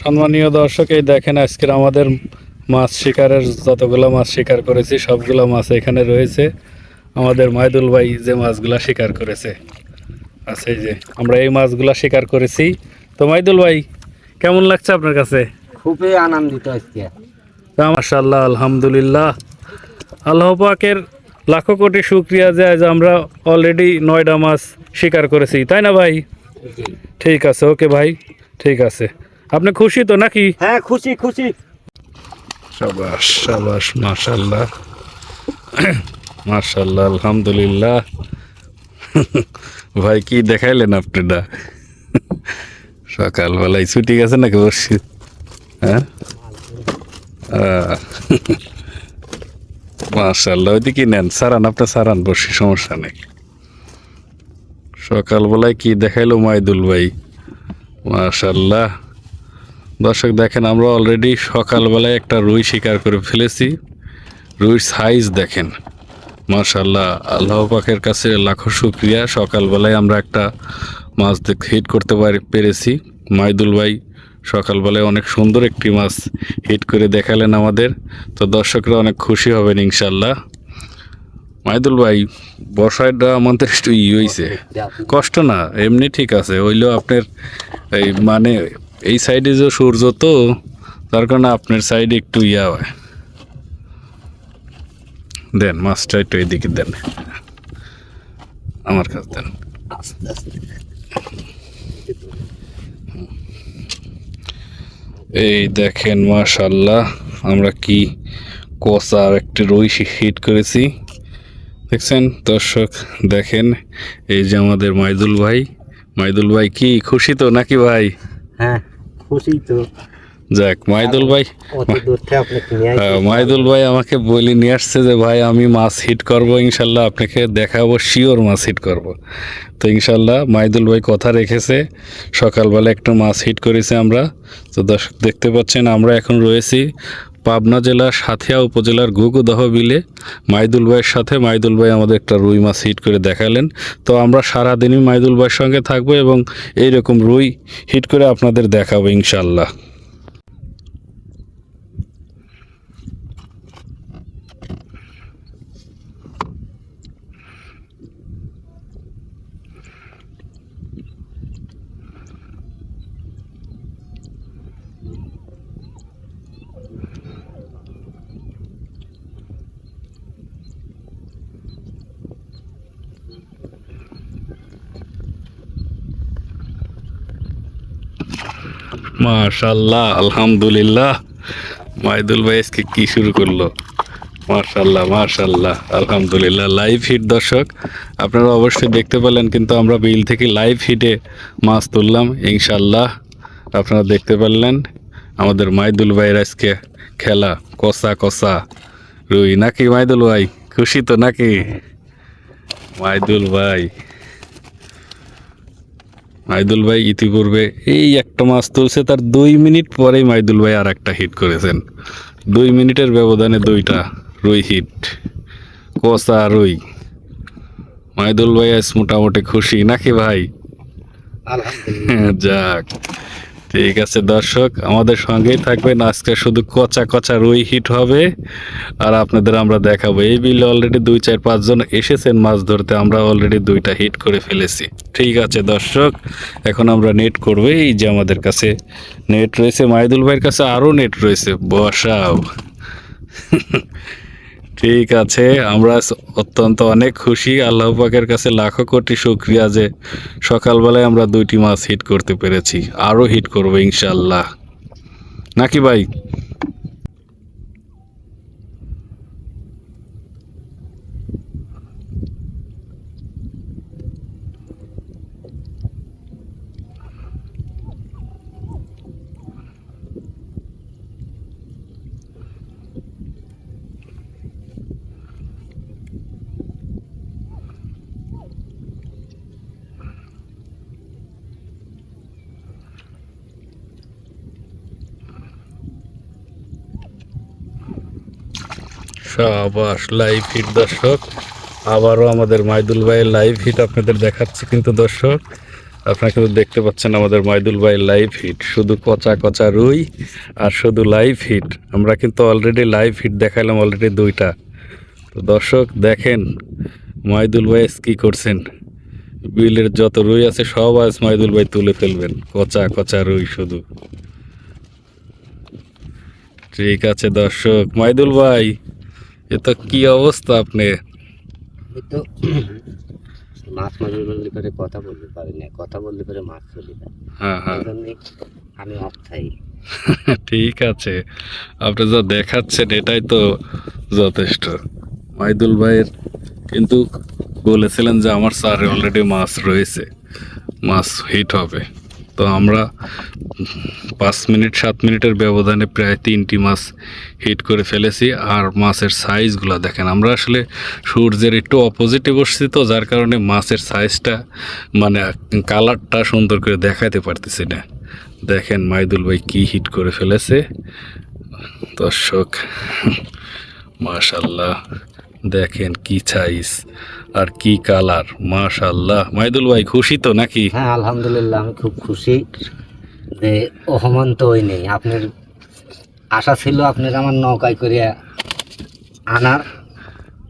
সম্মানীয় দর্শক এই দেখেন আজকের আমাদের মাছ শিকারের যতগুলো মাছ শিকার করেছি সবগুলো মাছ এখানে রয়েছে। আমাদের মাইদুল ভাই যে মাছগুলা শিকার করেছে। আছে এই যে আমরা এই মাছগুলা শিকার করেছি। তো মাইদুল ভাই কেমন লাগছে আপনার কাছে? খুবই আনন্দিত আজকে। মাশাল্লাহ আলহামদুলিল্লাহ। আল্লাহ পাকের লাখো কোটি শুক্রিয়া যে আজ আমরা অলরেডি নয়টা মাছ শিকার করেছি। তাই না ভাই? ঠিক আছে ওকে ভাই। ঠিক আছে। আপনি খুশি তো নাকি? হ্যাঁ খুশি খুশি। সাবাস সাবাস মাশাল্লাহ মাশাল্লাহ আলহামদুলিল্লাহ। ভাই কি দেখাইলেন আপনারা? সকালবেলায় ছুটি গেছে নাকি বসছি হ্যাঁ? মাশাল্লাহ ওইদিকে নেন সারান আপনার সারান বসি সমস্যা নেই। সকালবেলায় কি দেখাইলো মাইদুল ভাই? মাশাল্লাহ দর্শক, দেখেন আমরা অলরেডি সকালবেলায় একটা রুই শিকার করে ফেলেছি। রুইর সাইজ দেখেন। মাশাল্লাহ আল্লাহ পাকের কাছে লাখো শুক্রিয়া। সকালবেলায় আমরা একটা মাছ দেখ হিট করতে পারি পেরেছি। মাইদুল ভাই সকালবেলায় অনেক সুন্দর একটি মাছ হিট করে দেখালেন আমাদের। তো দর্শকরা অনেক খুশি হবেন ইনশাল্লাহ মাইদুল ভাই, বর্ষাটা আমাদের একটু ই হয়েছে কষ্ট না, এমনি ঠিক আছে। হইলেও আপনার এই মানে এই সাইডে যে সূর্য তো, তার কারণে আপনার সাইডে একটু ইয়া হয়। দেন, মাছটা একটু এদিকে দেন। আমার কাছে দেন। এই দেখেন মাশাল্লাহ আমরা কি কষা একটি রুই হিট করেছি। দেখছেন, দর্শক, দেখেন, এই যে আমাদের মাইদুল ভাই। মাইদুল ভাই কি, খুশি তো নাকি ভাই? হ্যাঁ। খুশি তো যাক মাইদুল ভাই আইছি। মাইদুল ভাই আমাকে বলে নিয়ে আসছে যে ভাই আমি মাছ হিট করব ইনশাল্লাহ আপনাকে দেখাবো শিওর মাছ হিট করব। তো ইনশাল্লাহ মাইদুল ভাই কথা রেখেছে সকালবেলা একটা মাছ হিট করেছে আমরা। তো দর্শক দেখতে পাচ্ছেন আমরা এখন রয়েছি পাবনা জেলার সাথিয়া উপজেলার গুগুদহ বিলে মাইদুল ভাইয়ের সাথে, মাইদুল ভাই আমাদের একটা রুই মাছ হিট করে দেখালেন। তো আমরা সারাদিনই মাইদুল ভাইয়ের সঙ্গে থাকব এবং এইরকম রুই হিট করে আপনাদের দেখাবো ইনশাল্লাহ মাশাল্লাহ, আলহামদুলিল্লাহ। মাইদুল ভাই আজকে কি শুরু করল? মাশাল্লাহ মাশাল্লাহ, আলহামদুলিল্লাহ। লাইভ হিট দর্শক, আপনারা অবশ্যই দেখতে পেলেন, কিন্তু আমরা বিল থেকে লাইভ হিটে মাছ তুললাম, ইনশাল্লাহ। আপনারা দেখতে পারলেন আমাদের মাইদুল ভাইয়ের আজকে খেলা কষা কষা রুই। নাকি মাইদুল ভাই, খুশি তো নাকি? মাইদুল ভাই। মাইদুল ভাই ইতিপূর্বে এই একটা মাছ তুলছে তার দুই মিনিট পরেই মাইদুল ভাই আর একটা হিট করেছেন। দুই মিনিটের ব্যবধানে দুইটা রুই হিট কষা রুই। মাইদুল ভাই আজ মোটামুটি খুশি নাকি ভাই? হ্যাঁ যাক। ঠিক আছে দর্শক, আমাদের সঙ্গেই থাকবেন। আজকে শুধু কচা কচা রুই হিট হবে। আর আপনাদের আমরা দেখাবো। এই বিলে অলরেডি দুই, চার পাঁচজন এসেছেন মাছ ধরতে। আমরা অলরেডি দুইটা হিট করে ফেলেছি। ঠিক আছে দর্শক, এখন আমরা নেট করব। এই যে আমাদের কাছে নেট রয়েছে। মাইদুল ভাইয়ের কাছে আরও নেট রয়েছে। বসাও। ঠিক আছে, আমরা অত্যন্ত অনেক খুশি। আল্লাহ পাকের কাছে লাখো কোটি শুক্রিয়া যে সকালবেলায় আমরা দুইটি মাছ হিট করতে পেরেছি। আরও হিট করব ইনশাল্লাহ নাকি ভাই? সাবাস লাইভ হিট দর্শক। আবারও আমাদের মাইদুল ভাইয়ের লাইভ হিট আপনাদের দেখাচ্ছি কিন্তু দর্শক। আপনারা কিন্তু দেখতে পাচ্ছেন আমাদের মাইদুল ভাই লাইভ হিট শুধু কচা কচা রুই আর শুধু লাইভ হিট আমরা কিন্তু অলরেডি লাইভ হিট দেখাইলাম অলরেডি দুইটা। তো দর্শক, দেখেন মাইদুল ভাই কি করছেন? বিলের যত রুই আছে সব আজ মাইদুল ভাই তুলে ফেলবেন কচা কচা রুই শুধু। ঠিক আছে দর্শক, মাইদুল ভাই। এ তো কি অবস্থা আপনি? তো মাছ মাঝে বললে করে কথা বলতে পারি না কথা বললে করে মাছ চলে যায় হ্যাঁ হ্যাঁ। আমি অর্থাই ঠিক আছে। আপনি যা দেখাচ্ছেন এটাই তো যথেষ্ট। মাইদুল ভাইয়ের কিন্তু বলেছিলেন যে আমার স্যারে অলরেডি মাছ রয়েছে মাছ হিট হবে। তো আমরা পাঁচ মিনিট, সাত মিনিটের ব্যবধানে প্রায় তিনটি মাছ হিট করে ফেলেছি আর মাছের সাইজগুলো দেখেন। আমরা আসলে সূর্যের একটু অপোজিটে বসছি তো, যার কারণে মাছের সাইজটা মানে কালারটা সুন্দর করে দেখাতে পারতেছি না। দেখেন মাইদুল ভাই কি হিট করে ফেলেছে। দর্শক মাশাল্লাহ দেখেন কি সাইজ আর কি কালার? মাশাল্লাহ মাইদুল ভাই খুশি তো নাকি? হ্যাঁ আলহামদুলিল্লাহ আমি খুব খুশি। যে অহমান তো ওই নেই। আপনার আশা ছিল আপনার আমার নৌকায় করে আনার।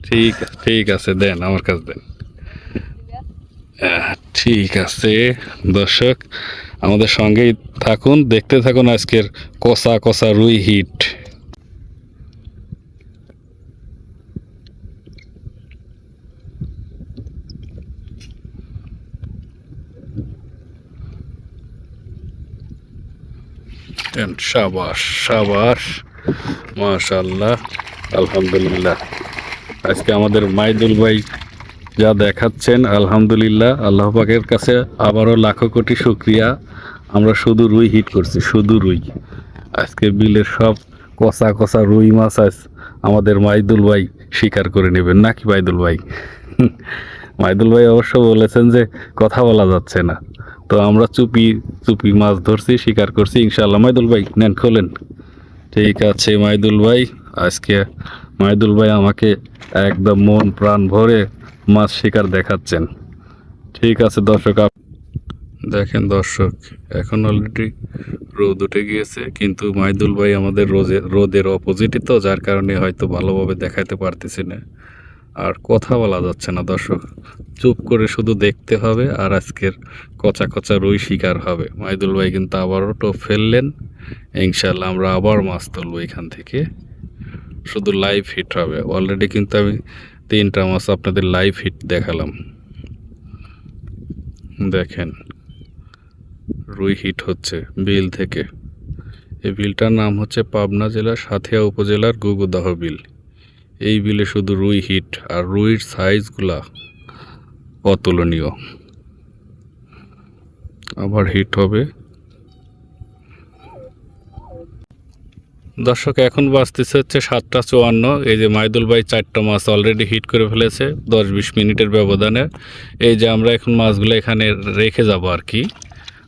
ঠিক ঠিক আছে দেন আমার কাছে দেন। ঠিক আছে দর্শক আমাদের সঙ্গেই থাকুন দেখতে থাকুন আজকের কষা কষা রুই হিট। দেন সাবাস সাবাস। মাশাল্লাহ আলহামদুলিল্লাহ। আজকে আমাদের মাইদুল ভাই যা দেখাচ্ছেন, আলহামদুলিল্লাহ, আল্লাহ পাকের কাছে আবারও লাখো কোটি শুক্রিয়া। আমরা শুধু রুই হিট করছি, শুধু রুই। আজকে বিলের সব কষা কষা রুই মাছ আজ আমাদের মাইদুল ভাই স্বীকার করে নেবেন। নাকি মাইদুল ভাই? মাইদুল ভাই অবশ্য বলেছেন যে কথা বলা যাচ্ছে না। তো আমরা চুপি চুপি মাছ ধরছি, শিকার করছি। ইনশাল্লাহ মাইদুল ভাই, নেন, খোলেন। ঠিক আছে, মাইদুল ভাই, আজকে মাইদুল ভাই আমাকে একদম মন প্রাণ ভরে মাছ শিকার দেখাচ্ছেন। ঠিক আছে, দর্শক দেখেন দর্শক, এখন অলরেডি রোদ উঠে গিয়েছে, কিন্তু মাইদুল ভাই আমাদের রোজে রোদের অপোজিটই তো, যার কারণে হয়তো ভালোভাবে দেখাতে পারতেছি না। আর কথা বলা যাচ্ছে না, দর্শক। চুপ করে শুধু দেখতে হবে আর আজকের কচা কচা রুই শিকার হবে। মাইদুল ভাই কিন্তু আবারও টোপ ফেললেন। ইনশাল্লাহ আমরা আবার মাছ তুলবো এখান থেকে। শুধু লাইভ হিট হবে। অলরেডি কিন্তু আমি তিনটা মাছ আপনাদের লাইভ হিট দেখালাম। দেখেন, রুই হিট হচ্ছে বিল থেকে। এই বিলটার নাম হচ্ছে পাবনা জেলার সাথিয়া উপজেলার গুগুদাহ বিল। এই বিলে শুধু রুই হিট আর রুইর সাইজগুলা অতুলনীয়। আবার হিট হবে। দর্শক, এখন বাঁচতেছে হচ্ছে সাতটা চুয়ান্ন। এই যে মাইদুল ভাই চারটা মাছ অলরেডি হিট করে ফেলেছে দশ বিশ মিনিটের ব্যবধানে। এই যে আমরা এখন মাছগুলো এখানে রেখে যাব আর কি।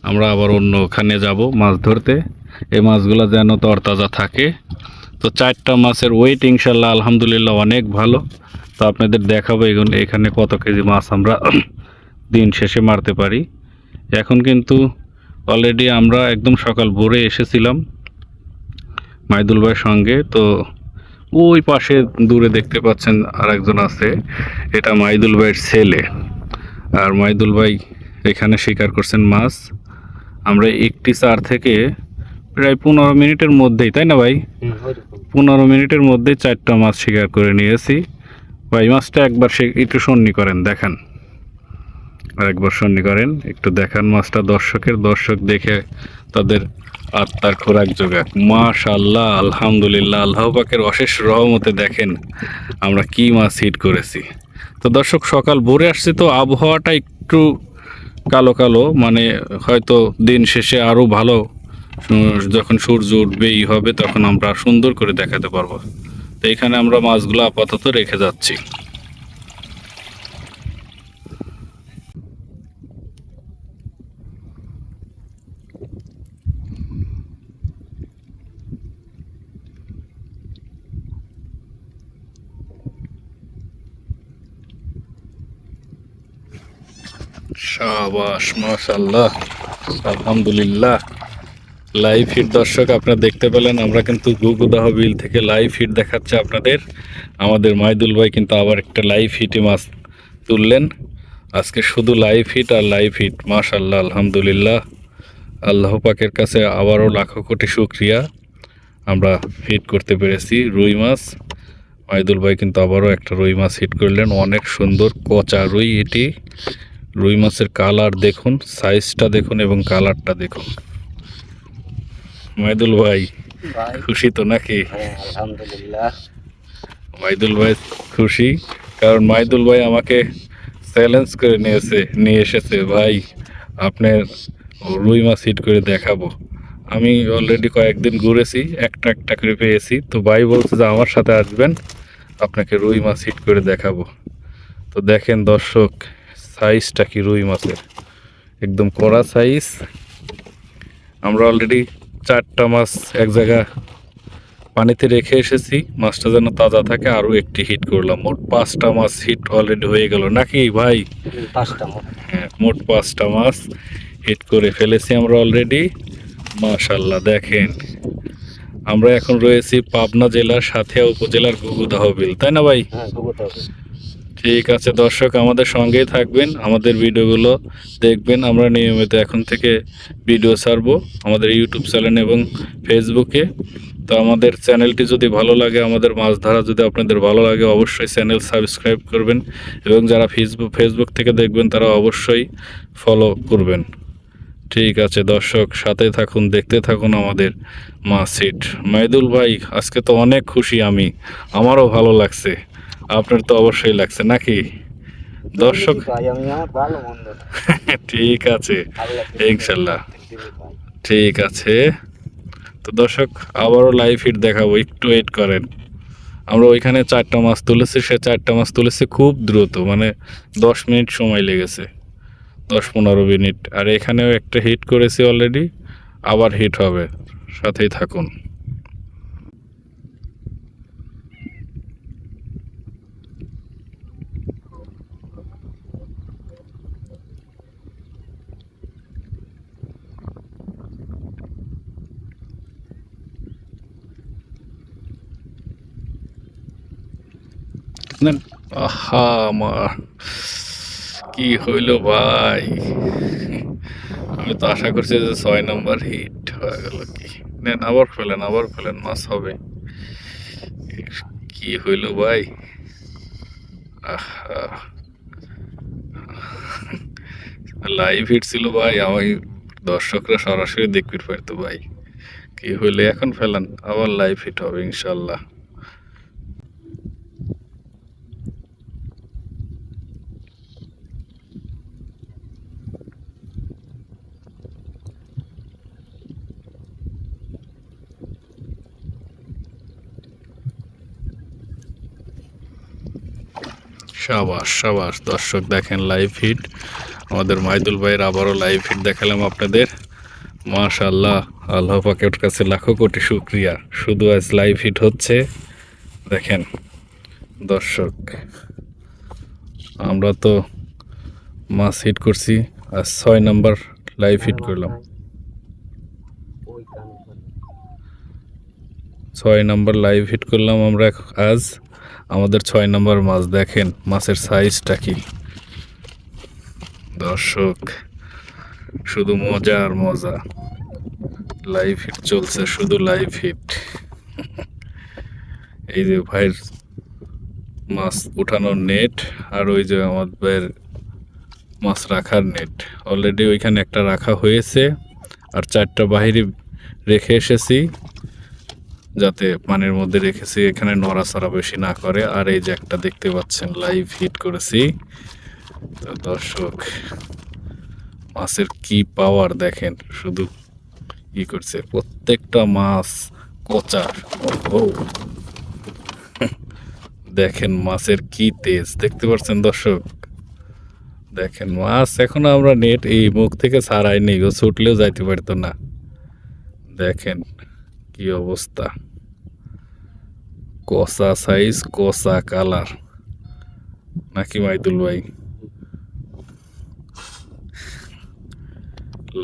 আমরা আবার অন্য ওখানে যাব মাছ ধরতে। এই মাছগুলো যেন তরতাজা থাকে। তো চারটা মাছের ওয়েট ইনশাল্লাহ আলহামদুলিল্লাহ অনেক ভালো। তো আপনাদের দেখাবো এগুলো এখানে কত কেজি মাছ আমরা দিন শেষে মারতে পারি। এখন কিন্তু অলরেডি আমরা একদম সকাল ভোরে এসেছিলাম মাইদুল ভাইয়ের সঙ্গে। তো ওই পাশে দূরে দেখতে পাচ্ছেন আরেকজন আছে, এটা মাইদুল ভাইয়ের ছেলে। আর মাইদুল ভাই এখানে শিকার করছেন মাছ। আমরা একটি চার থেকে প্রায় পনেরো মিনিটের মধ্যেই, তাই না ভাই। পনেরো মিনিটের মধ্যে চারটা মাছ শিকার করে নিয়েছি। ভাই, মাছটা একবার সে একটু সন্নি করেন, দেখান। আর একবার সন্নি করেন, একটু দেখান মাছটা দর্শকের। দর্শক দেখে তাদের আত্মার খোরাক যোগাক। মাশাল্লাহ আলহামদুলিল্লাহ, আল্লাহ পাকের অশেষ রহমতে দেখেন আমরা কি মাছ হিট করেছি। তো দর্শক, সকাল ভোরে আসছে, তো আবহাওয়াটা একটু কালো কালো মানে হয়তো দিন শেষে আরও ভালো যখন সূর্য উঠবেই হবে, তখন আমরা সুন্দর করে দেখাতে পারব। তো এখানে আমরা মাছগুলো আপাতত রেখে যাচ্ছি। শাবাশ মাশাল্লাহ আলহামদুলিল্লাহ। লাইভ হিট দর্শক আপনারা দেখতে পেলেন, আমরা কিন্তু গুগুদাহ বিল থেকে লাইভ হিট দেখাচ্ছে আপনাদের। আমাদের মাইদুল ভাই কিন্তু আবার একটা লাইভ হিটে মাছ তুললেন। আজকে শুধু লাইভ হিট আর লাইভ হিট মাশাল্লাহ আলহামদুলিল্লাহ। আল্লাহ পাকের কাছে আবারও লাখো কোটি শুক্রিয়া। আমরা হিট করতে পেরেছি রুই মাছ। মাইদুল ভাই কিন্তু আবারও একটা রুই মাছ হিট করলেন। অনেক সুন্দর কচা রুই এটি। রুই মাছের কালার দেখুন সাইজটা দেখুন এবং কালারটা দেখুন। মাইদুল ভাই খুশি তো নাকি? হ্যাঁ আলহামদুলিল্লাহ। মাইদুল ভাই খুশি কারণ মাইদুল ভাই আমাকে চ্যালেঞ্জ করে নিয়েছে নিয়ে এসেছে ভাই আপনার রুই মাছ হিট করে দেখাবো। আমি অলরেডি কয়েকদিন ঘুরেছি একটা একটা করে পেয়েছি তো ভাই বলছে যে আমার সাথে আসবেন আপনাকে রুই মাছ হিট করে দেখাবো। তো দেখেন দর্শক সাইজটা কি রুই মাছের। একদম কড়া সাইজ আমরা অলরেডি চারটা মাছ এক জায়গা পানিতে রেখে এসেছি। মাছটা যেন তাজা থাকে আরও একটি হিট করলাম। মোট পাঁচটা মাছ হিট অলরেডি হয়ে গেল। নাকি ভাই? পাঁচটা হ্যাঁ মোট পাঁচটা মাছ হিট করে ফেলেছি আমরা অলরেডি মাশাল্লাহ দেখেন। আমরা এখন রয়েছি পাবনা জেলার সাথিয়া উপজেলার গুগুদাহ বিল তাই না ভাই? হ্যাঁ ঠিক আছে, দর্শক আমাদের সঙ্গেই থাকবেন, আমাদের ভিডিওগুলো দেখবেন, আমরা নিয়মিত এখন থেকে ভিডিও ছাড়বো আমাদের ইউটিউব চ্যানেল এবং ফেসবুকে। তো আমাদের চ্যানেলটি যদি ভালো লাগে, আমাদের মাছ ধরা যদি আপনাদের ভালো লাগে, অবশ্যই চ্যানেল সাবস্ক্রাইব করবেন এবং যারা ফেসবুক ফেসবুক থেকে দেখবেন, তারা অবশ্যই ফলো করবেন। ঠিক আছে, দর্শক, সাথে থাকুন, দেখতে থাকুন আমাদের মা সিট। মাইদুল ভাই, আজকে তো অনেক খুশি আমি, আমারও ভালো লাগছে। আপনার তো অবশ্যই লাগছে নাকি? দর্শক। ঠিক আছে ইনশাল্লাহ। ঠিক আছে। তো দর্শক আবারও লাইভ হিট দেখাবো একটু ওয়েট করেন। আমরা ওইখানে চারটা মাছ তুলেছি সে চারটা মাছ তুলেছি খুব দ্রুত মানে দশ মিনিট সময় লেগেছে দশ পনেরো মিনিট। আর এখানেও একটা হিট করেছি অলরেডি আবার হিট হবে সাথেই থাকুন। নেন আহা আমার। কি হইল ভাই? আমি তো আশা করছি যে ছয় নম্বর হিট হয়ে গেল কি। নেন, আবার ফেলেন আবার ফেলেন মাছ হবে। কি হইল ভাই? আহা। লাইভ হিট ছিল ভাই, আমি দর্শকরা সরাসরি দেখতে পারতো ভাই। কি হইলে, এখন ফেলেন আবার লাইভ হিট হবে, ইনশাল্লাহ। সাবাস সাবাস। দর্শক দেখেন লাইভ হিট আমাদের মাইদুল ভাইয়ের আবারও লাইভ হিট দেখালাম আপনাদের। মাশাল্লাহ আল্লাহ পাকের কাছে লাখো কোটি শুক্রিয়া। শুধু আজ লাইভ হিট হচ্ছে। দেখেন, দর্শক, আমরা তো মাছ হিট করছি। আর ছয় নাম্বার লাইভ হিট করলাম। ছয় নাম্বার লাইভ হিট করলাম আমরা আজ। আমাদের ছয় নম্বর মাছ দেখেন, মাছের সাইজটা কি? দর্শক, শুধু মজা আর মজা। লাইভ হিট চলছে, শুধু লাইভ হিট এই যে ভাইয়ের মাছ উঠানোর নেট আর ওই যে আমার ভাইয়ের মাছ রাখার নেট অলরেডি ওইখানে একটা রাখা হয়েছে, আর চারটা বাহিরে রেখে এসেছি। যাতে পানির মধ্যে রেখেছি, এখানে নড়াচড়া বেশি না করে। আর এই যে একটা দেখতে পাচ্ছেন লাইভ হিট করেছি। তো দর্শক, মাছের কি পাওয়ার দেখেন, শুধু ই করছে। প্রত্যেকটা মাছ কচার ও দেখেন মাছের কি তেজ, দেখতে পাচ্ছেন দর্শক? দেখেন মাছ, এখন আমরা নেট এই মুখ থেকে ছাড়াই নেই, ও ছুটলেও যাইতে পারতো না। দেখেন। কি অবস্থা? কষা সাইজ কষা কালার নাকি মাইদুল ভাই?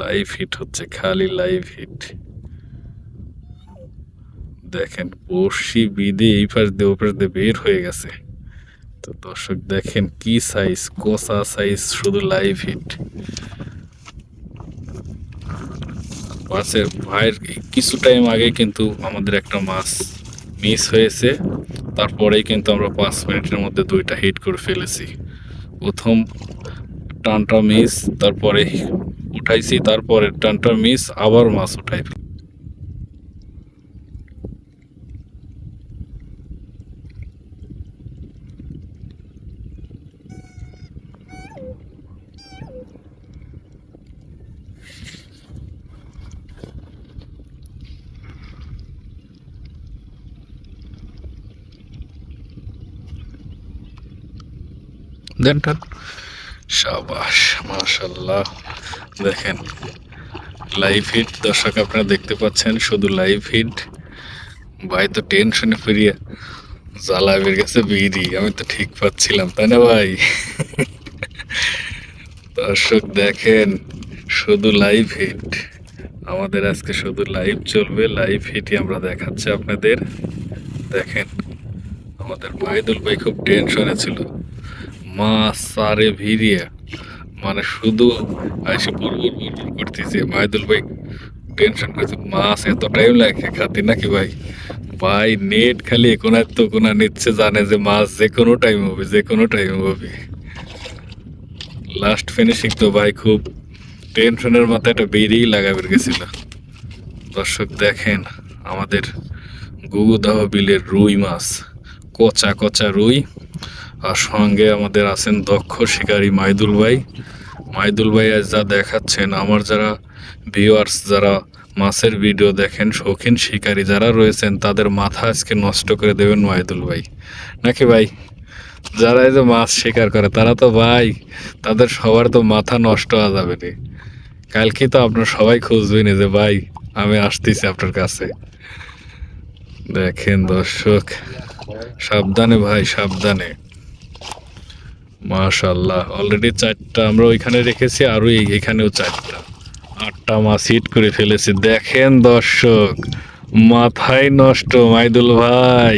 লাইভ হিট হচ্ছে, খালি লাইভ হিট দেখেন বর্ষি বিদে এই পাশ দিয়ে ওপাশ দিয়ে বের হয়ে গেছে। তো দর্শক দেখেন কি সাইজ কোসা সাইজ শুধু লাইভ হিট মাছের ভাইয়ের কিছু টাইম আগে কিন্তু আমাদের একটা মাছ মিস হয়েছে। তারপরেই কিন্তু আমরা পাঁচ মিনিটের মধ্যে দুইটা হিট করে ফেলেছি। প্রথম টানটা মিস তারপরে উঠাইছি তারপরে টানটা মিস আবার মাছ উঠাই দেন সাবাস মাশাল্লাহ দেখেন লাইভ হিট দর্শক, আপনারা দেখতে পাচ্ছেন, শুধু লাইভ হিট ভাই, তো টেনশনে ফিরিয়ে জ্বালা বের গেছে বিড়ি। আমি তো ঠিক পাচ্ছিলাম, তাই না ভাই? দর্শক, দেখেন, শুধু লাইভ হিট আমাদের আজকে শুধু লাইভ চলবে। লাইভ হিটই আমরা দেখাচ্ছি আপনাদের। দেখেন, আমাদের মাহিদুল ভাই খুব টেনশনে ছিল। মাছ সারে ভিড়িয়ে মানে শুধু এসে বুড়বুড় বুড়বুড় করতেছে। মাহিদুল ভাই টেনশন করছে মাছ এত টাইম লাগে খাতি নাকি ভাই? ভাই নেট খালি কোনা তো কোনা নিচ্ছে, জানে যে মাছ যে কোনো টাইম হবে, যে কোনো টাইম হবে। লাস্ট ফিনিশিং তো ভাই খুব টেনশনের মাথায় একটা বেরিয়েই লাগাবে গেছিল। দর্শক দেখেন, আমাদের গুগুদাহ বিলের রুই মাছ। কচা কচা রুই। আর সঙ্গে আমাদের আছেন দক্ষ শিকারী মাইদুল ভাই। মাইদুল ভাই আজ যা দেখাচ্ছেন, আমার যারা ভিউয়ার্স যারা মাছের ভিডিও দেখেন, শৌখিন শিকারী যারা রয়েছেন, তাদের মাথা আজকে নষ্ট করে দেবেন মাইদুল ভাই। নাকি ভাই? যারা এই যে মাছ শিকার করে, তারা তো ভাই, তাদের সবার তো মাথা নষ্ট হয়ে যাবে রে। কালকে তো আপনার সবাই খুঁজবেন যে, ভাই, আমি আসতেছি আপনার কাছে। দেখেন দর্শক, সাবধানে ভাই, সাবধানে। মাশাল্লাহ অলরেডি চারটা আমরা ওইখানে রেখেছি, আরও এখানেও চারটা। আটটা মাছ হিট করে ফেলেছি। দেখেন দর্শক, মাথায় নষ্ট মাইদুল ভাই।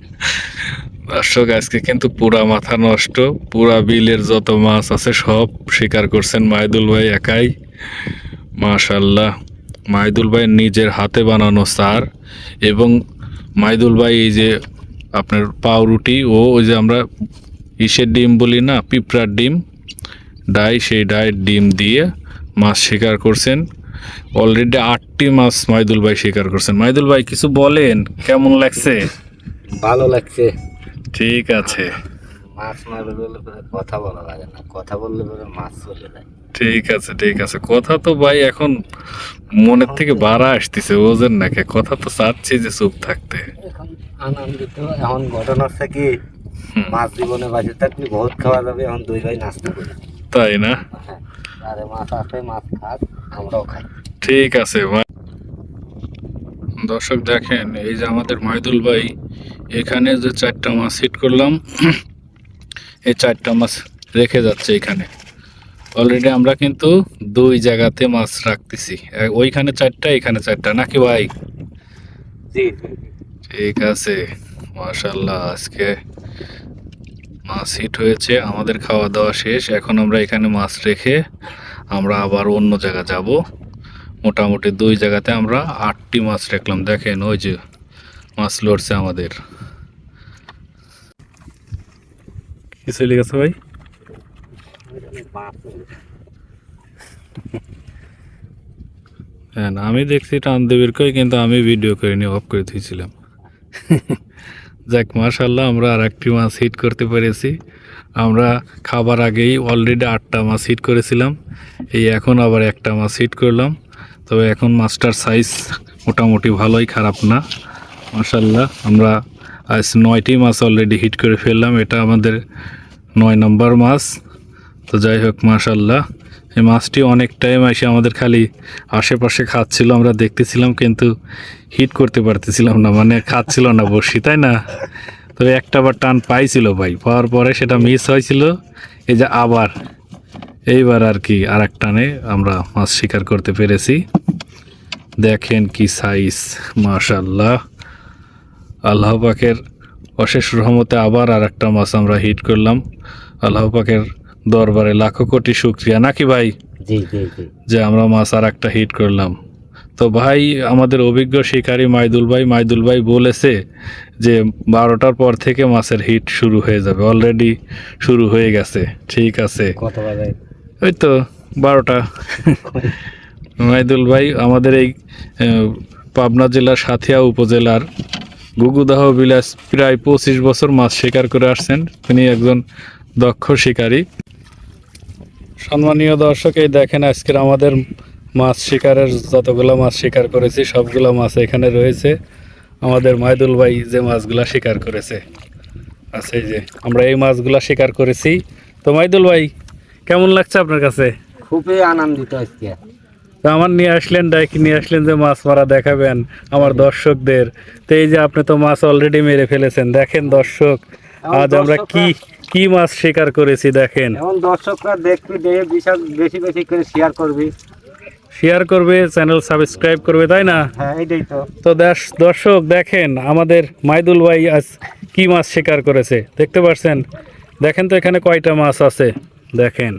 দর্শক, আজকে কিন্তু পুরা মাথা নষ্ট, পুরা বিলের যত মাছ আছে সব শিকার করছেন মাইদুল ভাই একাই। মাশাল্লাহ মাইদুল ভাই নিজের হাতে বানানো সার এবং মাইদুল ভাই এই যে আপনার পাউরুটি, ও ওই যে আমরা ইসের ডিম বলি না পিঁপড়ার ডিম। ডাই সেই ডায়ের ডিম দিয়ে মাছ শিকার করছেন। অলরেডি আটটি মাছ মাইদুল ভাই শিকার করছেন। মাইদুল ভাই কিছু বলেন? কেমন লাগছে? ভালো লাগছে। ঠিক আছে। মাছ মারবে বলে কথা বলা লাগে না। কথা বললে মাছ চলে যায়। ঠিক আছে ঠিক আছে। কথা তো ভাই এখন মনের থেকে বাড়া আসতেছে বোঝেন নাকি? কথা তো চাচ্ছি যে চুপ থাকতে। এখন আনন্দিত। এখন ঘটনা হচ্ছে কি। মাছ জীবনে বাঁচে থাকলে বহুত খাওয়া যাবে এখন দুই ভাই নাস্তা করি। তাই না? হ্যাঁ আরে মাছ আছে মাছ খাক আমরাও খাই। ঠিক আছে ভাই। দর্শক দেখেন এই যে আমাদের মাহিদুল ভাই এখানে যে চারটা মাছ হিট করলাম এই চারটা মাছ রেখে যাচ্ছে এখানে। অলরেডি আমরা কিন্তু দুই জায়গাতে মাছ রাখতেছি। ওইখানে চারটা এখানে চারটা নাকি ভাই? ঠিক আছে। মাশাল্লাহ আজকে মাছ হিট হয়েছে, আমাদের খাওয়া দাওয়া শেষ। এখন আমরা এখানে মাছ রেখে আমরা আবার অন্য জায়গা যাব। মোটামুটি দুই জায়গাতে আমরা আটটি মাছ রাখলাম। দেখেন, ওই যে মাছ লড়ছে আমাদের। কি চলে গেছে ভাই? হ্যাঁ আমি দেখছি টানদেবীর কই, কিন্তু আমি ভিডিও করে অফ করে দিয়েছিলাম। যাক মাশাল্লাহ আমরা আর একটি মাছ হিট করতে পেরেছি। আমরা খাবার আগেই অলরেডি আটটা মাছ হিট করেছিলাম। এই এখন আবার একটা মাছ হিট করলাম। তবে এখন মাছটার সাইজ মোটামুটি ভালোই খারাপ না। মাশাল্লাহ আমরা আজ নয়টি মাছ অলরেডি হিট করে ফেললাম। এটা আমাদের নয় নম্বর মাছ। তো যাই হোক মাশাল্লাহ এই মাছটি অনেক টাইম এসে আমাদের খালি আশেপাশে খাচ্ছিল, আমরা দেখতেছিলাম, কিন্তু হিট করতে পারতেছিলাম না মানে খাচ্ছিল না বসি তাই না? তবে একটা বার টান পাইছিল ভাই, পাওয়ার পরে সেটা মিস হয়েছিল। এই যে আবার, এইবার আর কি আর এক টানে আমরা মাছ শিকার করতে পেরেছি। দেখেন কি সাইজ মাশাল্লাহ আল্লাহ পাকের অশেষ রহমতে আবার আর একটা মাছ আমরা হিট করলাম। আল্লাহ পাকের দরবারে লাখো কোটি শুক্রিয়া। নাকি ভাই? যে আমরা মাছ আর একটা হিট করলাম। তো ভাই আমাদের অভিজ্ঞ শিকারী মাইদুল ভাই মাইদুল ভাই বলেছে যে বারোটার পর থেকে মাছের হিট শুরু হয়ে যাবে। অলরেডি শুরু হয়ে গেছে। ঠিক আছে। ওই তো বারোটা। মাইদুল ভাই আমাদের এই পাবনা জেলার সাথিয়া উপজেলার গুগুদাহ বিলাস প্রায় পঁচিশ বছর মাছ শিকার করে আসছেন। তিনি একজন দক্ষ শিকারী। সম্মানীয় দর্শক এই দেখেন আজকের আমাদের মাছ শিকারের যতগুলো মাছ শিকার করেছি সবগুলো মাছ এখানে রয়েছে। আমাদের মাইদুল ভাই যে মাছগুলা শিকার করেছে আচ্ছা এই যে আমরা এই মাছগুলা শিকার করেছি। তো মাইদুল ভাই কেমন লাগছে আপনার কাছে? খুবই আনন্দিত আজকে। তো আমার নিয়ে আসলেন ডাইকি নিয়ে আসলেন যে মাছ মারা দেখাবেন আমার দর্শকদের। তো এই যে আপনি তো মাছ অলরেডি মেরে ফেলেছেন দেখেন দর্শক আজ আমরা কি কি মাছ শিকার করেছি দেখেন। এখন দর্শকরা দেখবি দেখে বিশাল বেশি বেশি করে শেয়ার করবি। শেয়ার করবে চ্যানেল সাবস্ক্রাইব করবে তাই না? হ্যাঁ এইটাই তো। তো দেশ- দর্শক দেখেন আমাদের মাইদুল ভাই আজ কি মাছ শিকার করেছে দেখতে পাচ্ছেন দেখেন তো এখানে কয়টা মাছ আছে দেখেন।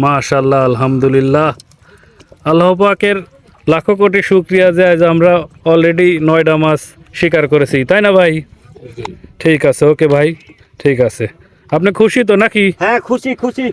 মাশাল্লাহ আলহামদুলিল্লাহ। আল্লাহ পাকের লাখো কোটি শুক্রিয়া যে আজ আমরা অলরেডি নয়টা মাছ শিকার করেছি তাই না ভাই? ঠিক আছে ওকে ভাই। ঠিক আছে। আপনি খুশি তো নাকি? হ্যাঁ খুশি খুশি।